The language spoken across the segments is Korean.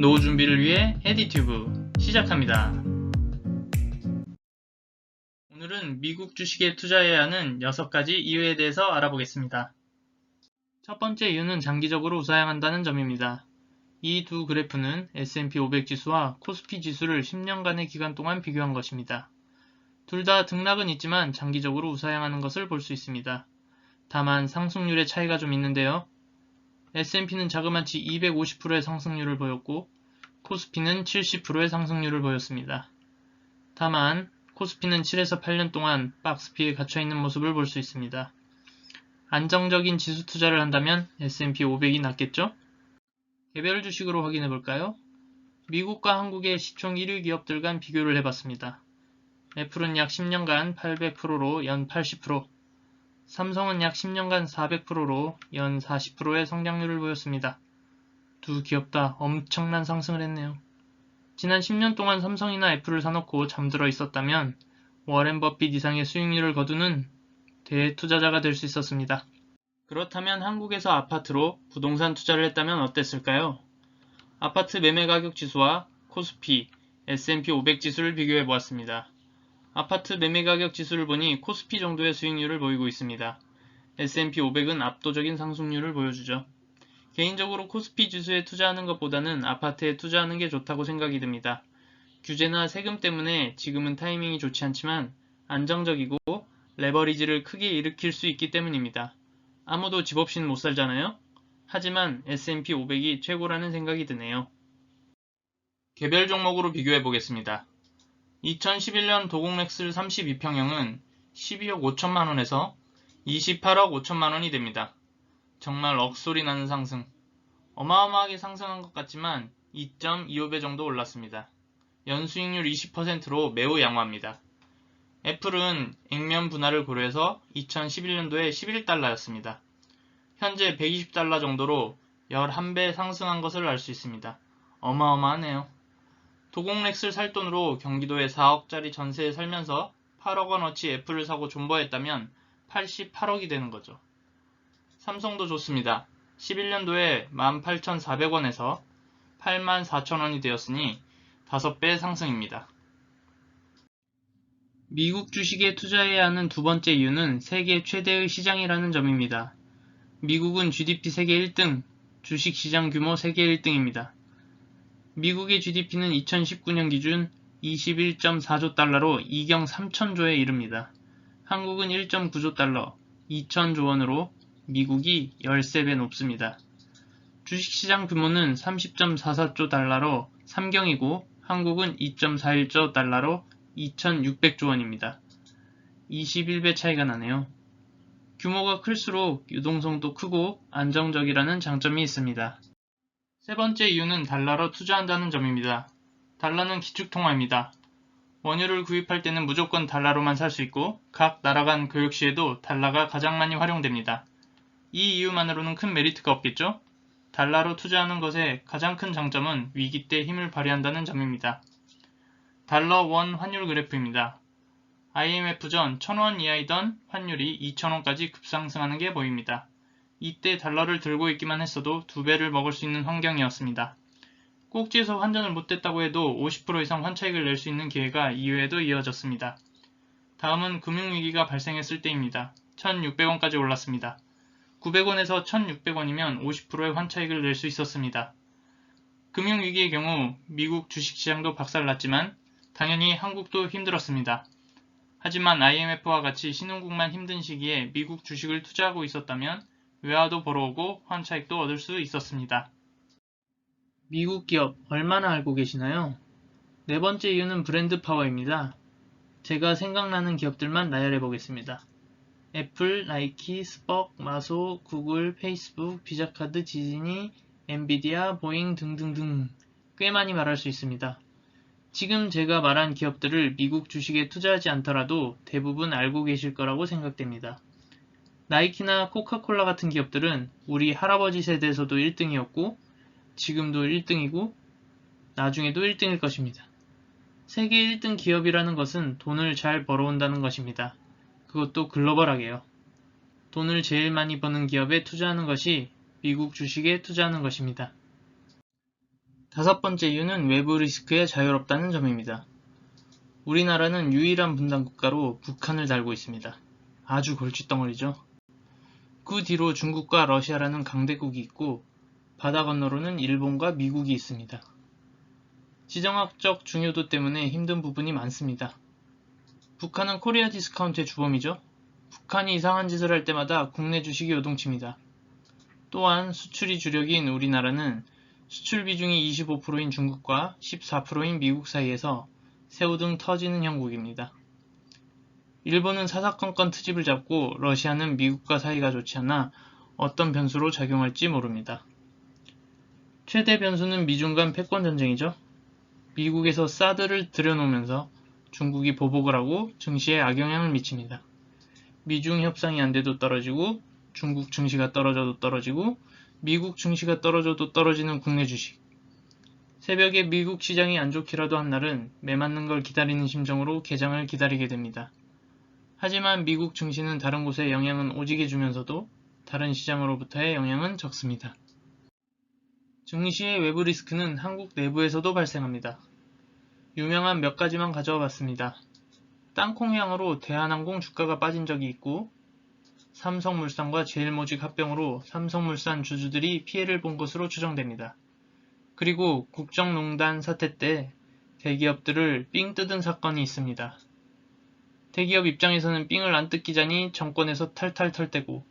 노후 준비를 위해 에디튜브 시작합니다. 오늘은 미국 주식에 투자해야 하는 6가지 이유에 대해서 알아보겠습니다. 첫 번째 이유는 장기적으로 우사양한다는 점입니다. 이 두 그래프는 S&P 500 지수와 코스피 지수를 10년간의 기간 동안 비교한 것입니다. 둘 다 등락은 있지만 장기적으로 우사양하는 것을 볼 수 있습니다. 다만 상승률의 차이가 좀 있는데요. S&P는 자그마치 250%의 상승률을 보였고 코스피는 70%의 상승률을 보였습니다. 다만 코스피는 7에서 8년 동안 박스피에 갇혀있는 모습을 볼 수 있습니다. 안정적인 지수 투자를 한다면 S&P 500이 낫겠죠? 개별 주식으로 확인해 볼까요? 미국과 한국의 시총 1위 기업들 간 비교를 해봤습니다. 애플은 약 10년간 800%로 연 80%, 삼성은 약 10년간 400%로 연 40%의 성장률을 보였습니다. 두 기업 다 엄청난 상승을 했네요. 지난 10년 동안 삼성이나 애플을 사놓고 잠들어 있었다면 워렌 버핏 이상의 수익률을 거두는 대투자자가 될 수 있었습니다. 그렇다면 한국에서 아파트로 부동산 투자를 했다면 어땠을까요? 아파트 매매 가격 지수와 코스피, S&P 500 지수를 비교해 보았습니다. 아파트 매매 가격 지수를 보니 코스피 정도의 수익률을 보이고 있습니다. S&P 500은 압도적인 상승률을 보여주죠. 개인적으로 코스피 지수에 투자하는 것보다는 아파트에 투자하는 게 좋다고 생각이 듭니다. 규제나 세금 때문에 지금은 타이밍이 좋지 않지만 안정적이고 레버리지를 크게 일으킬 수 있기 때문입니다. 아무도 집 없이는 못 살잖아요? 하지만 S&P 500이 최고라는 생각이 드네요. 개별 종목으로 비교해 보겠습니다. 2011년 도공렉슬 32평형은 12억 5천만원에서 28억 5천만원이 됩니다. 정말 억소리 나는 상승. 어마어마하게 상승한 것 같지만 2.25배 정도 올랐습니다. 연수익률 20%로 매우 양호합니다. 애플은 액면 분할을 고려해서 2011년도에 11달러였습니다. 현재 120달러 정도로 11배 상승한 것을 알 수 있습니다. 어마어마하네요. 도공렉스를 살 돈으로 경기도에 4억짜리 전세에 살면서 8억 원어치 애플을 사고 존버했다면 88억이 되는 거죠. 삼성도 좋습니다. 11년도에 18,400원에서 84,000원이 되었으니 5배 상승입니다. 미국 주식에 투자해야 하는 두 번째 이유는 세계 최대의 시장이라는 점입니다. 미국은 GDP 세계 1등, 주식시장 규모 세계 1등입니다. 미국의 GDP는 2019년 기준 21.4조 달러로 2경 3천조에 이릅니다. 한국은 1.9조 달러, 2천조 원으로 미국이 13배 높습니다. 주식시장 규모는 30.44조 달러로 3경이고 한국은 2.41조 달러로 2,600조 원입니다. 21배 차이가 나네요. 규모가 클수록 유동성도 크고 안정적이라는 장점이 있습니다. 세 번째 이유는 달러로 투자한다는 점입니다. 달러는 기축통화입니다. 원유를 구입할 때는 무조건 달러로만 살 수 있고 각 나라 간 교역 시에도 달러가 가장 많이 활용됩니다. 이 이유만으로는 큰 메리트가 없겠죠? 달러로 투자하는 것의 가장 큰 장점은 위기 때 힘을 발휘한다는 점입니다. 달러 원 환율 그래프입니다. IMF 전 1000원 이하이던 환율이 2000원까지 급상승하는 게 보입니다. 이때 달러를 들고 있기만 했어도 두 배를 먹을 수 있는 환경이었습니다. 꼭지에서 환전을 못했다고 해도 50% 이상 환차익을 낼 수 있는 기회가 이후에도 이어졌습니다. 다음은 금융위기가 발생했을 때입니다. 1600원까지 올랐습니다. 900원에서 1600원이면 50%의 환차익을 낼 수 있었습니다. 금융위기의 경우 미국 주식시장도 박살났지만 당연히 한국도 힘들었습니다. 하지만 IMF와 같이 신흥국만 힘든 시기에 미국 주식을 투자하고 있었다면 외화도 벌어오고 환차익도 얻을 수 있었습니다. 미국 기업 얼마나 알고 계시나요? 네 번째 이유는 브랜드 파워입니다. 제가 생각나는 기업들만 나열해 보겠습니다. 애플, 나이키, 스벅, 마소, 구글, 페이스북, 비자카드, 디즈니, 엔비디아, 보잉 등등등 꽤 많이 말할 수 있습니다. 지금 제가 말한 기업들을 미국 주식에 투자하지 않더라도 대부분 알고 계실 거라고 생각됩니다. 나이키나 코카콜라 같은 기업들은 우리 할아버지 세대에서도 1등이었고 지금도 1등이고 나중에도 1등일 것입니다. 세계 1등 기업이라는 것은 돈을 잘 벌어온다는 것입니다. 그것도 글로벌하게요. 돈을 제일 많이 버는 기업에 투자하는 것이 미국 주식에 투자하는 것입니다. 다섯 번째 이유는 외부 리스크에 자유롭다는 점입니다. 우리나라는 유일한 분단 국가로 북한을 달고 있습니다. 아주 골칫덩어리죠. 그 뒤로 중국과 러시아라는 강대국이 있고 바다 건너로는 일본과 미국이 있습니다. 지정학적 중요도 때문에 힘든 부분이 많습니다. 북한은 코리아 디스카운트의 주범이죠. 북한이 이상한 짓을 할 때마다 국내 주식이 요동칩니다. 또한 수출이 주력인 우리나라는 수출 비중이 25%인 중국과 14%인 미국 사이에서 새우 등 터지는 형국입니다. 일본은 사사건건 트집을 잡고 러시아는 미국과 사이가 좋지 않아 어떤 변수로 작용할지 모릅니다. 최대 변수는 미중 간 패권 전쟁이죠. 미국에서 사드를 들여놓으면서 중국이 보복을 하고 증시에 악영향을 미칩니다. 미중 협상이 안 돼도 떨어지고 중국 증시가 떨어져도 떨어지고 미국 증시가 떨어져도 떨어지는 국내 주식. 새벽에 미국 시장이 안 좋기라도 한 날은 매 맞는 걸 기다리는 심정으로 개장을 기다리게 됩니다. 하지만 미국 증시는 다른 곳에 영향은 오지게 주면서도 다른 시장으로부터의 영향은 적습니다. 증시의 외부 리스크는 한국 내부에서도 발생합니다. 유명한 몇 가지만 가져와 봤습니다. 땅콩향으로 대한항공 주가가 빠진 적이 있고 삼성물산과 제일모직 합병으로 삼성물산 주주들이 피해를 본 것으로 추정됩니다. 그리고 국정농단 사태 때 대기업들을 삥 뜯은 사건이 있습니다. 대기업 입장에서는 삥을 안 뜯기자니 정권에서 탈탈 털 대고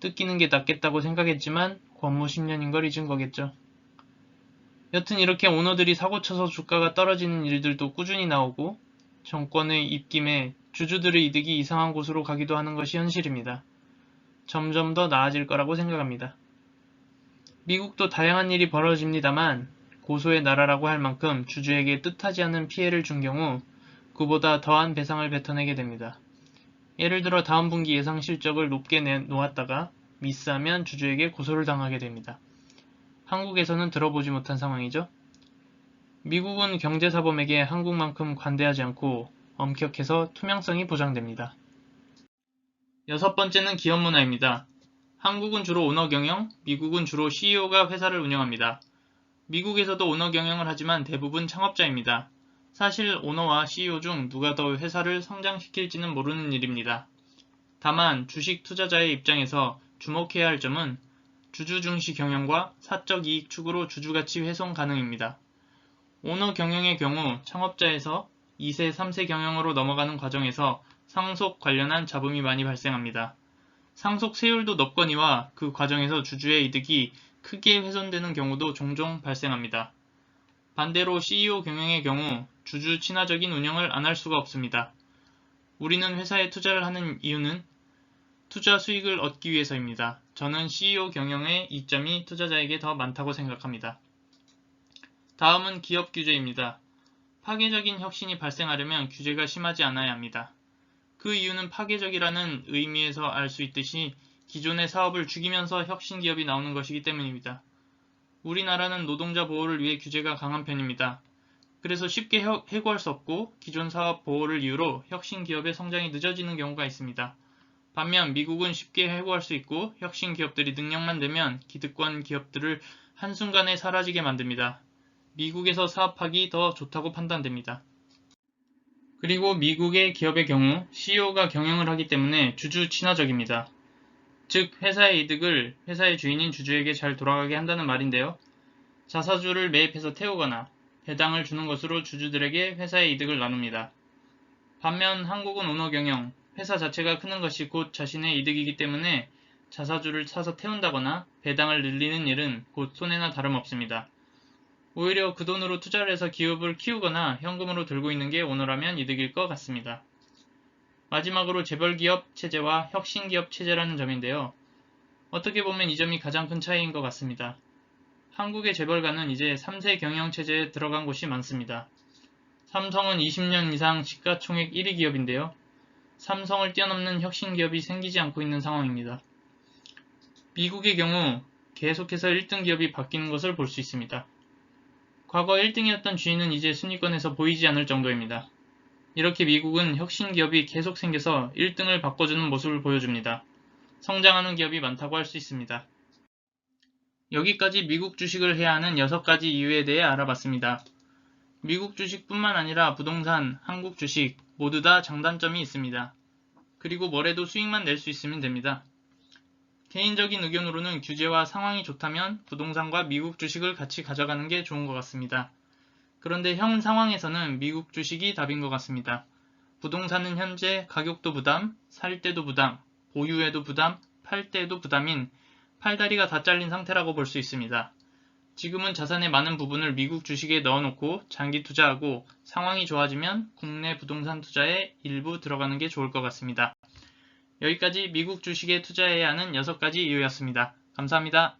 뜯기는 게 낫겠다고 생각했지만 권무 10년인 걸 잊은 거겠죠. 여튼 이렇게 오너들이 사고쳐서 주가가 떨어지는 일들도 꾸준히 나오고 정권의 입김에 주주들의 이득이 이상한 곳으로 가기도 하는 것이 현실입니다. 점점 더 나아질 거라고 생각합니다. 미국도 다양한 일이 벌어집니다만 고소의 나라라고 할 만큼 주주에게 뜻하지 않은 피해를 준 경우 그보다 더한 배상을 뱉어내게 됩니다. 예를 들어 다음 분기 예상 실적을 높게 내놓았다가 미스하면 주주에게 고소를 당하게 됩니다. 한국에서는 들어보지 못한 상황이죠. 미국은 경제사범에게 한국만큼 관대하지 않고 엄격해서 투명성이 보장됩니다. 여섯 번째는 기업 문화입니다. 한국은 주로 오너 경영, 미국은 주로 CEO가 회사를 운영합니다. 미국에서도 오너 경영을 하지만 대부분 창업자입니다. 사실 오너와 CEO 중 누가 더 회사를 성장시킬지는 모르는 일입니다. 다만 주식 투자자의 입장에서 주목해야 할 점은 주주 중시 경영과 사적 이익 축으로 주주가치 훼손 가능입니다. 오너 경영의 경우 창업자에서 2세, 3세 경영으로 넘어가는 과정에서 상속 관련한 잡음이 많이 발생합니다. 상속 세율도 높거니와 그 과정에서 주주의 이득이 크게 훼손되는 경우도 종종 발생합니다. 반대로 CEO 경영의 경우 주주 친화적인 운영을 안 할 수가 없습니다. 우리는 회사에 투자를 하는 이유는 투자 수익을 얻기 위해서입니다. 저는 CEO 경영의 이점이 투자자에게 더 많다고 생각합니다. 다음은 기업 규제입니다. 파괴적인 혁신이 발생하려면 규제가 심하지 않아야 합니다. 그 이유는 파괴적이라는 의미에서 알 수 있듯이 기존의 사업을 죽이면서 혁신 기업이 나오는 것이기 때문입니다. 우리나라는 노동자 보호를 위해 규제가 강한 편입니다. 그래서 쉽게 해고할 수 없고 기존 사업 보호를 이유로 혁신 기업의 성장이 늦어지는 경우가 있습니다. 반면 미국은 쉽게 해고할 수 있고 혁신 기업들이 능력만 되면 기득권 기업들을 한순간에 사라지게 만듭니다. 미국에서 사업하기 더 좋다고 판단됩니다. 그리고 미국의 기업의 경우 CEO가 경영을 하기 때문에 주주 친화적입니다. 즉 회사의 이득을 회사의 주인인 주주에게 잘 돌아가게 한다는 말인데요. 자사주를 매입해서 태우거나 배당을 주는 것으로 주주들에게 회사의 이득을 나눕니다. 반면 한국은 오너 경영, 회사 자체가 크는 것이 곧 자신의 이득이기 때문에 자사주를 사서 태운다거나 배당을 늘리는 일은 곧 손해나 다름없습니다. 오히려 그 돈으로 투자를 해서 기업을 키우거나 현금으로 들고 있는 게 오너라면 이득일 것 같습니다. 마지막으로 재벌기업 체제와 혁신기업 체제라는 점인데요. 어떻게 보면 이 점이 가장 큰 차이인 것 같습니다. 한국의 재벌가는 이제 3세 경영체제에 들어간 곳이 많습니다. 삼성은 20년 이상 시가총액 1위 기업인데요. 삼성을 뛰어넘는 혁신 기업이 생기지 않고 있는 상황입니다. 미국의 경우 계속해서 1등 기업이 바뀌는 것을 볼 수 있습니다. 과거 1등이었던 주인은 이제 순위권에서 보이지 않을 정도입니다. 이렇게 미국은 혁신 기업이 계속 생겨서 1등을 바꿔주는 모습을 보여줍니다. 성장하는 기업이 많다고 할 수 있습니다. 여기까지 미국 주식을 해야 하는 6가지 이유에 대해 알아봤습니다. 미국 주식뿐만 아니라 부동산, 한국 주식 모두 다 장단점이 있습니다. 그리고 뭐래도 수익만 낼 수 있으면 됩니다. 개인적인 의견으로는 규제와 상황이 좋다면 부동산과 미국 주식을 같이 가져가는 게 좋은 것 같습니다. 그런데 현 상황에서는 미국 주식이 답인 것 같습니다. 부동산은 현재 가격도 부담, 살 때도 부담, 보유에도 부담, 팔 때에도 부담인 팔다리가 다 잘린 상태라고 볼 수 있습니다. 지금은 자산의 많은 부분을 미국 주식에 넣어놓고 장기 투자하고 상황이 좋아지면 국내 부동산 투자에 일부 들어가는 게 좋을 것 같습니다. 여기까지 미국 주식에 투자해야 하는 6가지 이유였습니다. 감사합니다.